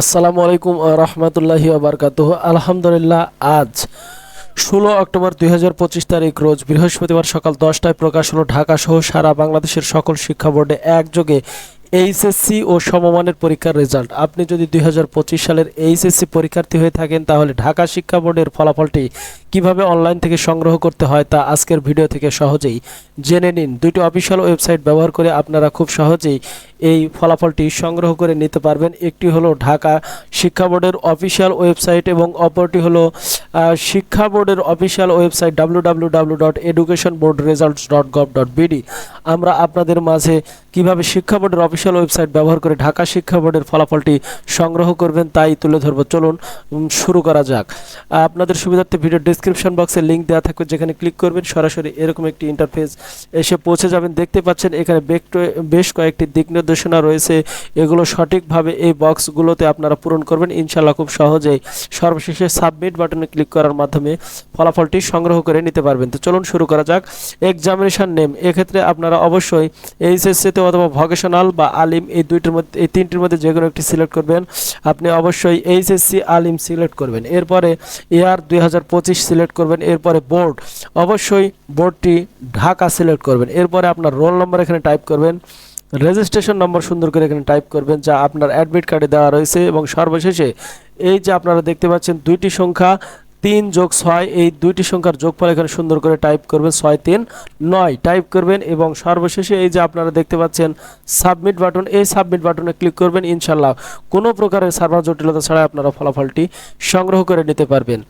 আসসালামু আলাইকুম রহমতুল্লাহি আবরকাত আলহামদুলিল্লাহ, আজ ষোলো অক্টোবর দুই হাজার পঁচিশ তারিখ, রোজ বৃহস্পতিবার সকাল দশটায় প্রকাশ হলো ঢাকা সহ সারা বাংলাদেশের সকল শিক্ষা বোর্ডে একযোগে এইচএসসি ও সমমানের পরীক্ষার রেজাল্ট। আপনি যদি দুই হাজার পঁচিশ সালের এইচএসসি পরীক্ষার্থী হয়ে থাকেন, তাহলে ঢাকা শিক্ষা বোর্ডের ফলাফলটি কীভাবে অনলাইন থেকে সংগ্রহ করতে হয় তা আজকের ভিডিও থেকে সহজেই জেনে নিন। দুটি অফিসিয়াল ওয়েবসাইট ব্যবহার করে আপনারা খুব সহজেই এই ফলাফলটি সংগ্রহ করে নিতে পারবেন। একটি হলো ঢাকা শিক্ষা বোর্ডের অফিসিয়াল ওয়েবসাইট এবং অপরটি হলো শিক্ষা বোর্ডের অফিসিয়াল ওয়েবসাইট ডাব্লিউ আমরা আপনাদের মাঝে কীভাবে শিক্ষা বোর্ডের অফিসিয়াল ওয়েবসাইট ব্যবহার করে ঢাকা শিক্ষা বোর্ডের ফলাফলটি সংগ্রহ করবেন, তাই তুলে ধরবো। চলুন শুরু করা যাক। আপনাদের সুবিধার্থে ভিডিও ডিসক্রিপশন বক্সে লিংক দেওয়া থাকবে, যেখানে ক্লিক করবেন। সরাসরি এরকম একটি ইন্টারফেস এসে পৌঁছে যাবেন। দেখতে পাচ্ছেন, এখানে বেশ কয়েকটি দিক নির্দেশনা রয়েছে। এগুলো সঠিকভাবে এই বক্সগুলোতে আপনারা পূরণ করবেন। ইনশাল্লাহ খুব সহজেই সর্বশেষে সাবমিট বাটনে ক্লিক করার মাধ্যমে ফলাফলটি সংগ্রহ করে নিতে পারবেন। তো চলুন শুরু করা যাক। এক্সামিনেশন নেম এক্ষেত্রে আপনারা অবশ্যই এইচএসসিতে অথবা ভকেশনাল বা আলিম এই দুইটির মধ্যে এই তিনটির মধ্যে যে কোনো একটি সিলেক্ট করবেন। আপনি অবশ্যই এইচএসসি আলিম সিলেক্ট করবেন। এরপরে এয়ার দুই সিলেক্ট করবেন। এরপরে বোর্ড অবশ্যই বোর্ডটি ঢাকা সিলেক্ট করবেন। এরপরে আপনার রোল নম্বর এখানে টাইপ করবেন। রেজিস্ট্রেশন নম্বর সুন্দর করে এখানে টাইপ করবেন যা আপনার অ্যাডমিট কার্ডে দেওয়া রয়েছে এবং সর্বশেষে এই যে আপনারা দেখতে পাচ্ছেন দুইটি সংখ্যা তিন যোগ ছয়, এই দুইটি সংখ্যার যোগফল এখানে সুন্দর করে টাইপ করবেন, ছয়, তিন, নয় টাইপ করবেন এবং সর্বশেষে এই যে আপনারা দেখতে পাচ্ছেন সাবমিট বাটন এই সাবমিট বাটনে ক্লিক করবেন ইনশাল্লাহ কোনো প্রকারের সার্ভার জটিলতা ছাড়া আপনারা ফলাফলটি সংগ্রহ করে নিতে পারবেন।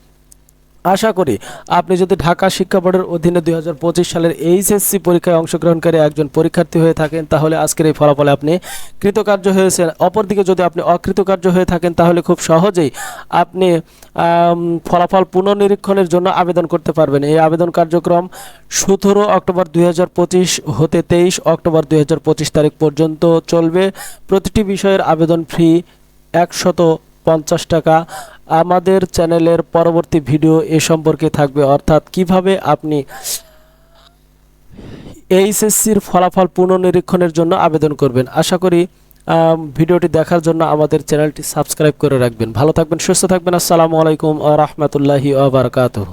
আশা করি আপনি যদি ঢাকা শিক্ষা বোর্ডের অধীনে দুই হাজার পঁচিশ সালের এইচএসসি পরীক্ষায় অংশগ্রহণকারী একজন পরীক্ষার্থী হয়ে থাকেন, তাহলে আজকের এই ফলাফলে আপনি কৃতকার্য হয়েছেন। অপরদিকে যদি আপনি অকৃতকার্য হয়ে থাকেন, তাহলে খুব সহজেই আপনি ফলাফল পুনর্নিরীক্ষণের জন্য আবেদন করতে পারবেন। এই আবেদন কার্যক্রম সতেরো অক্টোবর দুই হাজার পঁচিশ হতে তেইশ অক্টোবর দুই হাজার পঁচিশ তারিখ পর্যন্ত চলবে। প্রতিটি বিষয়ের আবেদন ফি একশত পঞ্চাশ টাকা। আমাদের চ্যানেলের পরবর্তী ভিডিও এ সম্পর্কে থাকবে। অর্থাৎ কীভাবে আপনি এইচএসসির ফলাফল পুনর্নিরীক্ষণের জন্য আবেদন করবেন। আশা করি ভিডিওটি দেখার জন্য আমাদের চ্যানেলটি সাবস্ক্রাইব করে রাখবেন। ভালো থাকবেন, সুস্থ থাকবেন। আসসালামু আলাইকুম আ রহমতুল্লাহি আবরকাতহ